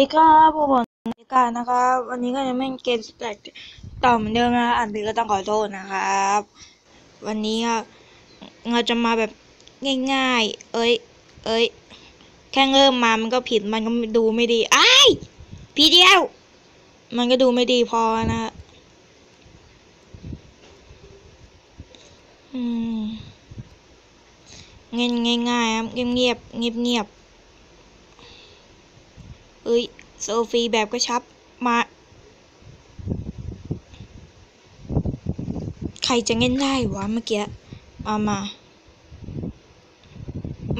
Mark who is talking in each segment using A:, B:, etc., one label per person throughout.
A: ดีครับพวกผมนิการนะครับ วันนี้ก็จะเล่นเกมสแตกต่อเหมือนเดิมนะอันนี้ก็ต้องขอโทษนะครับ วันนี้เราจะมาแบบง่ายๆ เอ้ย เอ้ย แค่เริ่มมามันก็ผิดมันก็ดูไม่ดีไอ้พี่เดียว มันก็ดูไม่ดีพอนะอืมเงียบง่ายๆครับเงียบเงียบเงียบเงียบๆ อ้ยโซฟีแบบกระชับมา ใครจะเง่นได้วะเมื่อกี้เอามา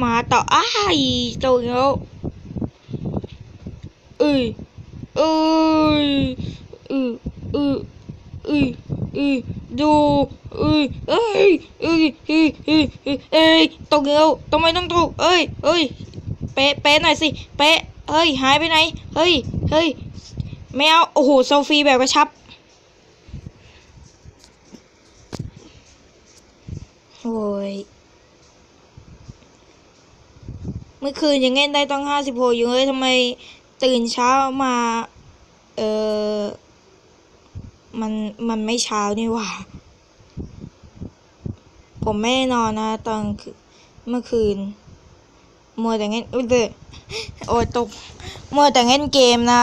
A: มาต่ออ้ายโตแล้วเอ้ยเอ้ยอืออืออืออือดูเอ้ยเอ้ยเอ้ยเอ้ยเอ้ยเอ้ยเอ้ยตกแล้วทำไมต้องตกเอ้ยเอ้ยเป๊ะเป๊ะหน่อยสิเป๊ะ เฮ้ย หายไปไหน เฮ้ย เฮ้ย ไม่เอา โอ้โห โซฟีแบบกระชับ โอ้ย เมื่อคืนยังเล่นได้ต้องห้าสิบหกอยู่เลยทำไมตื่นเช้ามา เออมัน มันไม่เช้านี่หว่า ผมไม่นอนนะ ตอนเมื่อคืน มัวแต่เล่นอุ้ยเดอโอ้ยตกมัวแต่เล่นเกมนะ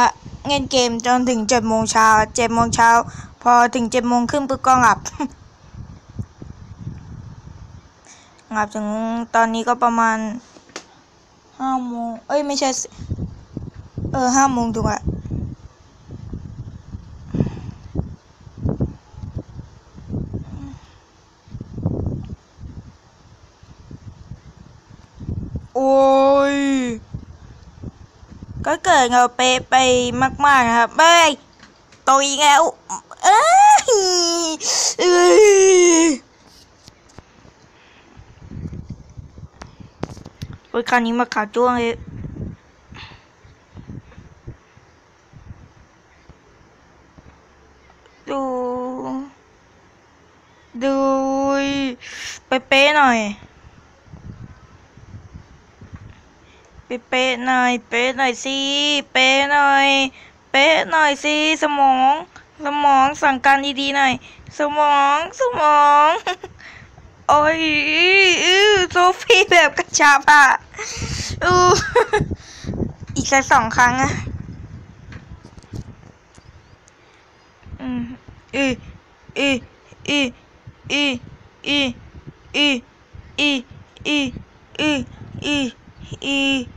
A: เล่นเกมจนถึงเจ็ดโมงเช้าเจ็ดโมงเช้าพอถึงเจ็ดโมงครึ่งปุ๊บก็หลับหลับถึงตอนนี้ก็ประมาณห้าโมงเอ้ยไม่ใช่ เออห้าโมงถูกอะ โอ้ย ก็เกิดเราเป๊ะไปมากๆนะครับไม่โตอีกแล้วเอ้ยเอ้ยโอ้ยคราวนี้มาขาวจ้วงเลยดูดูไปเป๊ะหน่อย ไปเป๊ะหน่อย เป๊ะหน่อยสิเป๊ะหน่อย เป๊ะหน่อยสิสมอง สมองสั่งการดีๆหน่อย สมองสมองโอ้ยโซฟีแบบกระชับอะอูอีกสักสองครั้งอะอืมอืออืออืออืออือ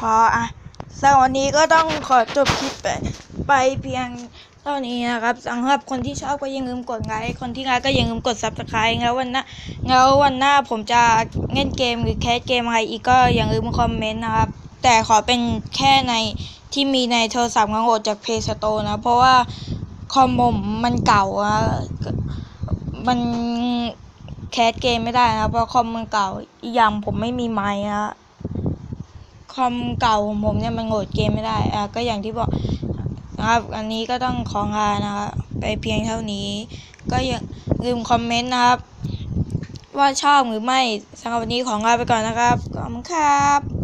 A: พออะสำหรับวันนี้ก็ต้องขอจบคลิปไปไปเพียงเท่านี้นะครับสำหรับคนที่ชอบก็อย่าลืมกดไลค์คนที่รักก็อย่าลืมกด subscribe แล้ววันหน้าแล้ววันหน้าผมจะเล่นเกมหรือแคสเกมอะไรอีกก็อย่าลืมคอมเมนต์นะครับ แต่ขอเป็นแค่ในที่มีในโทรศัพท์ของโหลดจาก Play Store นะ เพราะว่าคอมผมมันเก่าอะมันแคสเกมไม่ได้นะเพราะคอมมันเก่าอีกอย่างผมไม่มีไมค์อะ คอมเก่าของผมเนี่ยมันโหลดเกมไม่ได้อะก็อย่างที่บอกนะครับ อันนี้ก็ต้องของลานะครับไปเพียงเท่านี้ ก็อย่าลืมคอมเมนต์นะครับ ว่าชอบหรือไม่สำหรับวันนี้ของลาไปก่อนนะครับขอบคุณครับ